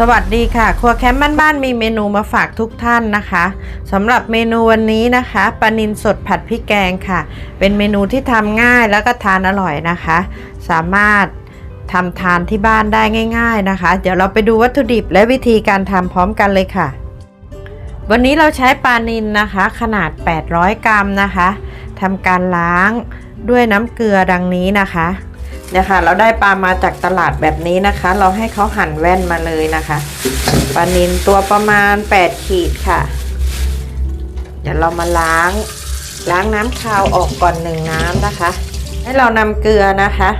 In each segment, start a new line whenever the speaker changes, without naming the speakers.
สวัสดีค่ะครัวแคมป์บ้านๆมีเมนูมาฝากทุกท่านนะคะสำหรับเมนูวันนี้นะคะปลานิลสดผัดพริกแกงค่ะ เป็นเมนูที่ทำง่ายแล้วก็ทานอร่อยนะคะ สามารถทำทานที่บ้านได้ง่าย ๆนะคะ เดี๋ยวเราไปดูวัตถุดิบและวิธีการทำพร้อมกันเลยค่ะ วันนี้เราใช้ปลานิลนะคะ ขนาด 800 กรัมนะคะทำการล้างด้วยน้ำเกลือดังนี้นะคะ เนี่ยค่ะ เราได้ปลามาจากตลาดแบบนี้นะคะ เราให้เขาหั่นแว่นมาเลยนะคะปลานิลตัวประมาณ 8 ขีดค่ะ เดี๋ยวเรามาล้าง ล้างน้ำคาวออกก่อนหนึ่งน้ำนะคะ ให้เรานำเกลือนะคะ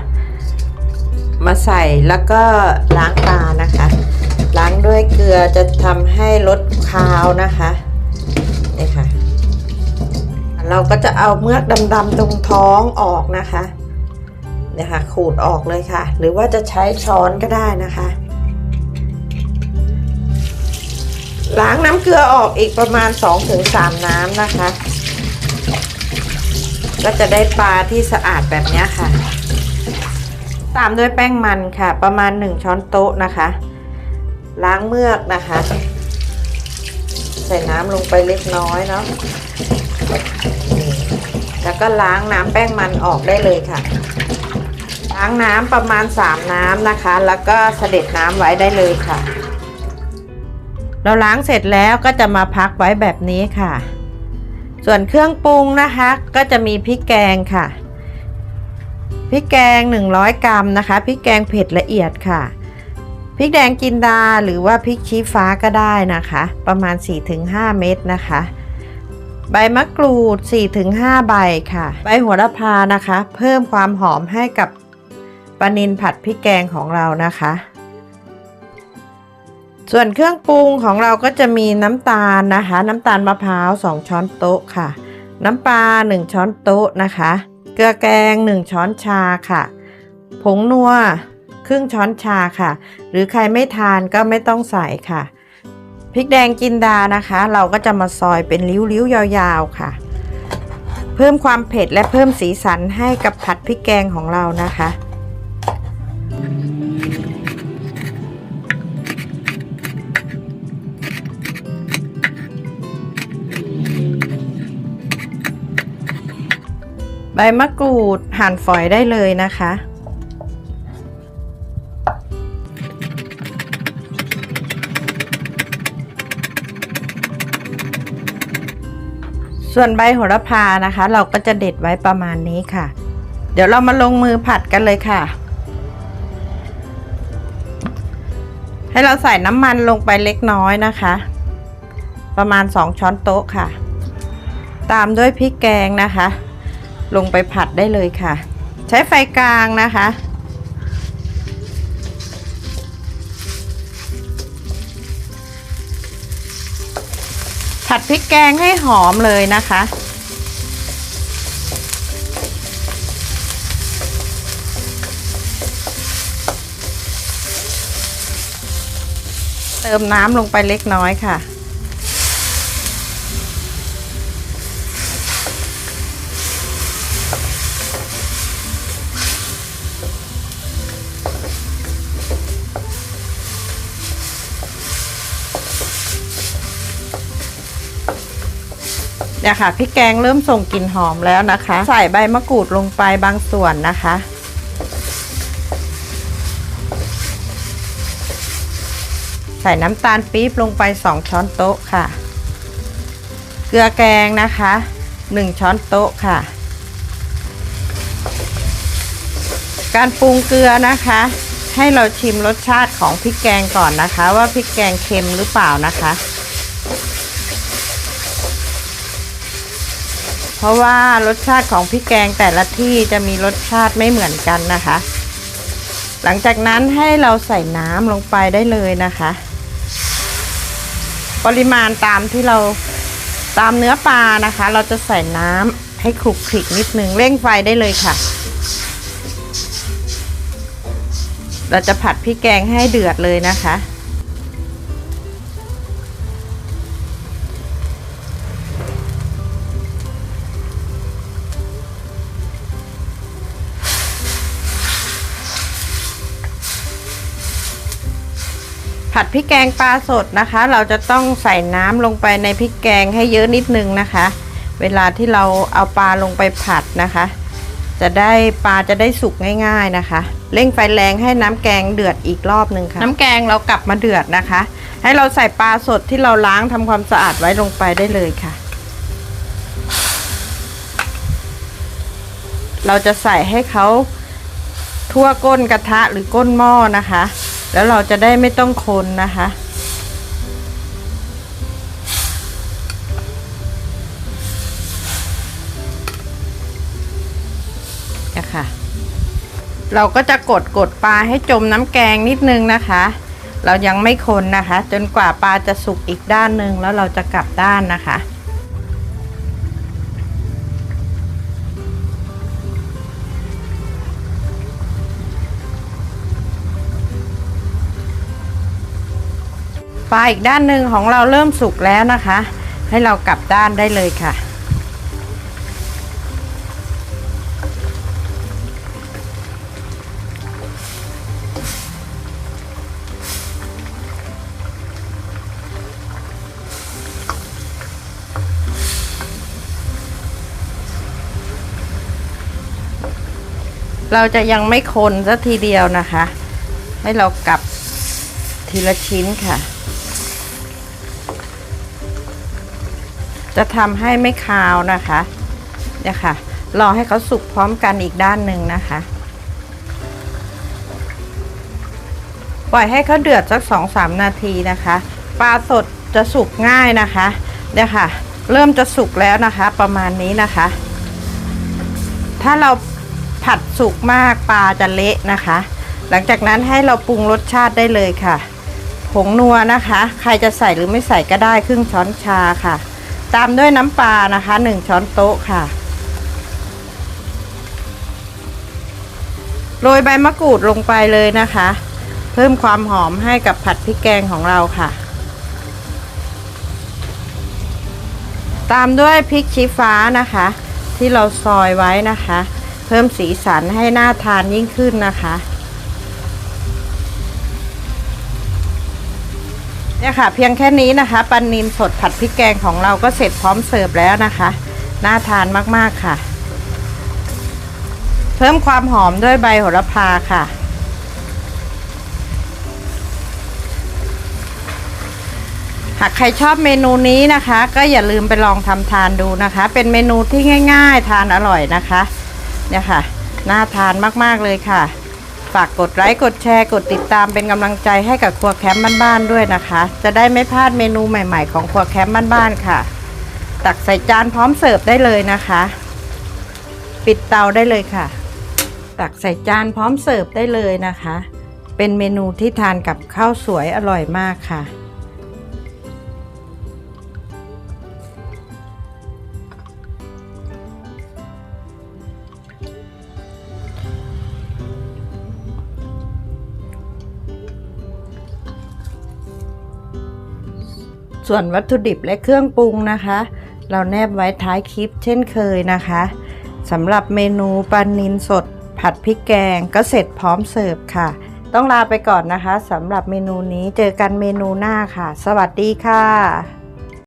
มาใส่แล้วก็ล้างปลานะคะ ล้างด้วยเกลือจะทำให้ลดคาวนะคะนี่ค่ะ เราก็จะเอาเมือกดำๆตรงท้องออกนะคะ เนี่ยค่ะขูดออกเลยค่ะ หรือว่าจะใช้ช้อนก็ได้นะคะ ล้างน้ำเกลือออกอีกประมาณ 2-3 น้ำนะคะ ก็จะได้ปลาที่สะอาดแบบนี้ค่ะ ตามด้วยแป้งมันค่ะ ประมาณ 1 ช้อนโต๊ะนะคะ ล้างเมือกนะคะ ใส่น้ำลงไปเล็กน้อยเนาะแล้วก็ล้างน้ำแป้งมันออกได้เลยค่ะ ล้างน้ำประมาณ 3 น้ำนะคะ แล้วก็เสด็จน้ำไว้ได้เลยค่ะ เราล้างเสร็จแล้วก็จะมาพักไว้แบบนี้ค่ะ ส่วนเครื่องปรุงนะคะ ก็จะมีพริกแกงค่ะพริกแกง 100 กรัมนะคะพริกแกงเผ็ดละเอียดค่ะพริกแดงจินดาหรือว่าพริกชี้ฟ้าก็ได้นะคะ ประมาณ 4-5 เม็ดนะคะ ใบมะกรูด 4-5 ใบค่ะ ใบโหัวละพานะคะ เพิ่มความหอมให้กับ ปลานิลผัดพริกแกงของเรานะคะ ส่วนเครื่องปรุงของเราก็จะมีน้ำตาลนะคะ น้ำตาลมะพร้าว 2 ช้อนโต๊ะค่ะ น้ำปลา 1 ช้อนโต๊ะนะคะ เกลือแกง 1 ช้อนชาค่ะ ผงนัวครึ่งช้อนชาค่ะ หรือใครไม่ทานก็ไม่ต้องใส่ค่ะพริกแดงจินดานะคะ เราก็จะมาซอยเป็นริ้วๆยาวๆค่ะ เพิ่มความเผ็ดและเพิ่มสีสันให้กับผัดพริกแกงของเรานะคะ ใบมะกรูดหั่นฝอยได้เลยนะคะ ส่วนใบโหระพานะคะ เราก็จะเด็ดไว้ประมาณนี้ค่ะ เดี๋ยวเรามาลงมือผัดกันเลยค่ะ ให้เราใส่น้ำมันลงไปเล็กน้อยนะคะ ประมาณ 2 ช้อนโต๊ะค่ะ ตามด้วยพริกแกงนะคะ ลงไปผัดได้เลยค่ะ ใช้ไฟกลางนะคะ ผัดพริกแกงให้หอมเลยนะคะเติมน้ำลงไปเล็กน้อยค่ะ เนี่ยค่ะพริกแกงเริ่มส่งกลิ่นหอมแล้วนะคะ ใส่ใบมะกรูดลงไปบางส่วนนะคะ ใส่น้ำตาลปี๊บลงไป 2 ช้อนโต๊ะค่ะ เกลือแกงนะคะ 1 ช้อนโต๊ะค่ะ การปรุงเกลือนะคะ ให้เราชิมรสชาติของพริกแกงก่อนนะคะ ว่าพริกแกงเค็มหรือเปล่านะคะ เพราะว่ารสชาติของพริกแกงแต่ละที่จะมีรสชาติไม่เหมือนกันนะคะ หลังจากนั้นให้เราใส่น้ำลงไปได้เลยนะคะ ปริมาณตามที่เราตามเนื้อปลานะคะ เราจะใส่น้ำให้คลุกคลิกนิดนึงเร่งไฟได้เลยค่ะ เราจะผัดพริกแกงให้เดือดเลยนะคะ ผัดพริกแกงปลาสดนะคะ เราจะต้องใส่น้ำลงไปในพริกแกงให้เยอะนิดนึงนะคะ เวลาที่เราเอาปลาลงไปผัดนะคะ จะได้ปลาจะได้สุกง่าย ๆนะคะ เร่งไฟแรงให้น้ำแกงเดือดอีกรอบหนึ่งค่ะ น้ำแกงเรากลับมาเดือดนะคะ ให้เราใส่ปลาสดที่เราล้างทำความสะอาดไว้ลงไปได้เลยค่ะ เราจะใส่ให้เขาทั่วก้นกระทะหรือก้นหม้อนะคะ แล้วเราจะได้ไม่ต้องคนนะคะเนี่ยค่ะเราก็จะกดกดปลาให้จมน้ำแกงนิดนึงนะคะ เรายังไม่คนนะคะ จนกว่าปลาจะสุกอีกด้านหนึ่งแล้วเราจะกลับด้านนะคะ ปลาอีกด้านหนึ่งของเราเริ่มสุกแล้วนะคะ ให้เรากลับด้านได้เลยค่ะ เราจะยังไม่คนสักทีเดียวนะคะ ให้เรากลับทีละชิ้นค่ะ จะทำให้ไม่คาวนะคะเนี่ยค่ะรอให้เขาสุกพร้อมกันอีกด้านหนึ่งนะคะ ปล่อยให้เขาเดือดสักสองสามนาทีนะคะ ปลาสดจะสุกง่ายนะคะเนี่ยค่ะ เริ่มจะสุกแล้วนะคะ ประมาณนี้นะคะ ถ้าเราผัดสุกมากปลาจะเละนะคะ หลังจากนั้นให้เราปรุงรสชาติได้เลยค่ะ ผงนัวนะคะ ใครจะใส่หรือไม่ใส่ก็ได้ครึ่งช้อนชาค่ะ ตามด้วยน้ำปลานะคะหนึ่งช้อนโต๊ะค่ะ โรยใบมะกรูดลงไปเลยนะคะ เพิ่มความหอมให้กับผัดพริกแกงของเราค่ะ ตามด้วยพริกชี้ฟ้านะคะ ที่เราซอยไว้นะคะ เพิ่มสีสันให้น่าทานยิ่งขึ้นนะคะ เนี่ยค่ะ เพียงแค่นี้นะคะปันนินสดผัดพริกแกงของเราก็เสร็จพร้อมเสิร์ฟแล้วนะคะ น่าทานมากๆค่ะ เพิ่มความหอมด้วยใบโหระพาค่ะหากใครชอบเมนูนี้นะคะ ก็อย่าลืมไปลองทำทานดูนะคะ เป็นเมนูที่ง่าย ๆ ทานอร่อยนะคะ เนี่ยค่ะ น่าทานมากๆเลยค่ะ ฝากกดไลค์กดแชร์กดติดตามเป็นกำลังใจให้กับครัวแคมป์บ้านๆด้วยนะคะ จะได้ไม่พลาดเมนูใหม่ ๆ ของครัวแคมป์บ้านๆค่ะ ตักใส่จานพร้อมเสิร์ฟได้เลยนะคะ ปิดเตาได้เลยค่ะ ตักใส่จานพร้อมเสิร์ฟได้เลยนะคะ เป็นเมนูที่ทานกับข้าวสวยอร่อยมากค่ะ ส่วนวัตถุดิบและเครื่องปรุงนะคะ เราแนบไว้ท้ายคลิปเช่นเคยนะคะสำหรับเมนูปลานินสด ผัดพริกแกงก็เสร็จพร้อมเสิร์ฟค่ะ ต้องลาไปก่อนนะคะสำหรับเมนูนี้เจอกันเมนูหน้าค่ะ สวัสดีค่ะ